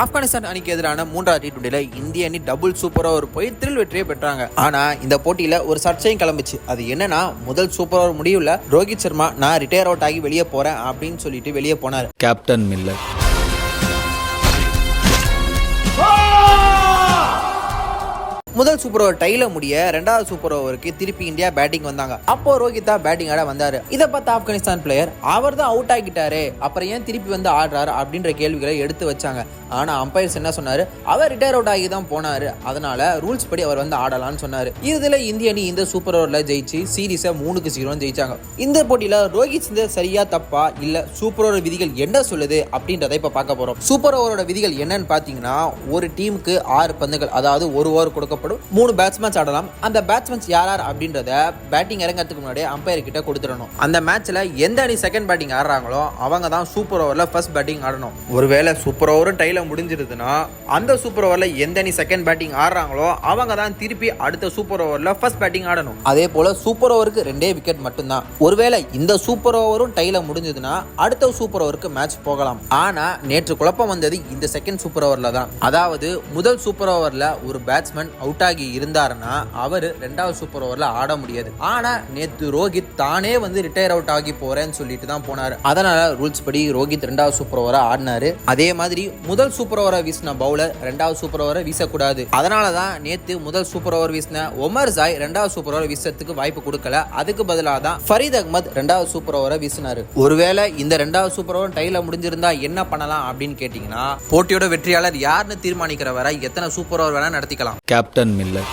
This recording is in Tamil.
ஆப்கானிஸ்தான் அணிக்கு எதிரான மூன்றாவது டி டுவெண்ட்டில இந்திய அணி டபுள் சூப்பர் ஓவர் போய் த்ரில் வெற்றியை பெற்றாங்க. ஆனா இந்த போட்டியில ஒரு சர்ச்சையும் கிளம்பிச்சு. அது என்னன்னா முதல் சூப்பர் ஓவர் முடிவுல ரோஹித் சர்மா நான் ரிட்டையர் அவுட் ஆகி வெளியே போறேன் அப்படின்னு சொல்லிட்டு வெளியே போனார். கேப்டன் மில்லர் முதல் சூப்பர் ஓவர் டைல முடிய ரெண்டாவது சூப்பர் ஓவருக்கு திருப்பி இந்தியா பேட்டிங் வந்தாங்க. அப்போ ரோஹிதா பேட்டிங் ஆட வந்தாரு. இதை பார்த்த ஆப்கானிஸ்தான் பிளேயர் அவர் தான் அவுட் ஆகிட்டாரு அப்புறம் ஏன் திருப்பி வந்து ஆடுறாரு அப்படின்ற கேள்விகளை எடுத்து வச்சாங்க. ஆனா அம்பையர்ஸ் என்ன சொன்னாரு? அவர் ரிட்டையர் அவுட் ஆகி தான் போனாரு. அதனால ரூல்ஸ் படி அவர் வந்து ஆடலாம்னு சொன்னாரு. இதுல இந்திய அணி இந்த சூப்பர் ஓவர்ல ஜெயிச்சு சீரீஸை மூணுக்கு ஜீரோன்னு ஜெயிச்சாங்க. இந்த போட்டியில ரோஹித் சிந்த சரியா தப்பா இல்ல சூப்பர் ஓவர் விதிகள் என்ன சொல்லுது அப்படின்றத இப்ப பார்க்க போறோம். சூப்பர் ஓவரோட விதிகள் என்னன்னு பாத்தீங்கன்னா ஒரு டீமுக்கு ஆறு பந்துகள் அதாவது ஒரு ஓவர் கொடுக்கப்படும். மூணு பேட்ஸ்மேன்ஸ் ஆடலாம். அந்த பேட்ஸ்மேன்ஸ் யார் யார் அப்படின்றத பேட்டிங் இறங்கறதுக்கு முன்னாடி அம்பையர் கிட்ட கொடுத்துடணும். அந்த மேட்ச்ல எந்த அணி செகண்ட் பேட்டிங் ஆடுறாங்களோ அவங்க தான் சூப்பர் ஓவர்ல ஃபர்ஸ்ட் பேட்டிங் ஆடணும். ஒருவேளை சூப்பர் ஓவரும் டைல முடிஞ்சிருதுன்னா அந்த சூப்பர் ஓவர்ல எந்த அணி செகண்ட் பேட்டிங் ஆடுறாங்களோ அவங்க தான் திருப்பி அடுத்த சூப்பர் ஓவர்ல ஃபர்ஸ்ட் பேட்டிங் ஆடணும். அதே போல சூப்பர் ஓவருக்கு ரெண்டே விக்கெட் மட்டும்தான். ஒருவேளை இந்த சூப்பர் ஓவரும் டைல முடிஞ்சதுன்னா அடுத்த சூப்பர் ஓவருக்கு மேட்ச் போகலாம். ஆனா நேற்று குழப்பம் வந்தது இந்த செகண்ட் சூப்பர் ஓவர்ல தான். அதாவது முதல் சூப்பர் ஓவர்ல ஒரு பேட்ஸ்மேன் அவுட் ஆகி இருந்தாருன்னா அவர் ரெண்டாவது சூப்பர் ஓவரில் ஆட முடியாது. ஆனால் நேற்று ரோஹித் தானே வந்து ரிட்டையர் அவுட் ஆகி போகிறேன்னு சொல்லிட்டு தான் போனார். அதனால் ரூல்ஸ் படி ரோஹித் ரெண்டாவது சூப்பர் ஓவரை ஆடினாரு. அதே மாதிரி முதல் சூப்பர் ஓவரை வீசின பவுலர் ரெண்டாவது சூப்பர் ஓவரை வீசக்கூடாது. அதனால தான் நேற்று முதல் சூப்பர் ஓவர் வீசின ஒமர் ஜாய் ரெண்டாவது சூப்பர் ஓவர் வீசத்துக்கு வாய்ப்பு கொடுக்கல. அதுக்கு பதிலாக தான் ஃபரீத் அகமத் ரெண்டாவது சூப்பர் ஓவரை வீசினார். ஒருவேளை இந்த ரெண்டாவது சூப்பர் ஓவர் டைல முடிஞ்சிருந்தா என்ன பண்ணலாம் அப்படின்னு கேட்டிங்கன்னா போட்டியோட வெற்றியாளர் யாருன்னு தீர்மானிக்கிற வரை எத்தனை சூப்பர் ஓவர் வேணால் நடத்திக்கலாம். Captain captain Miller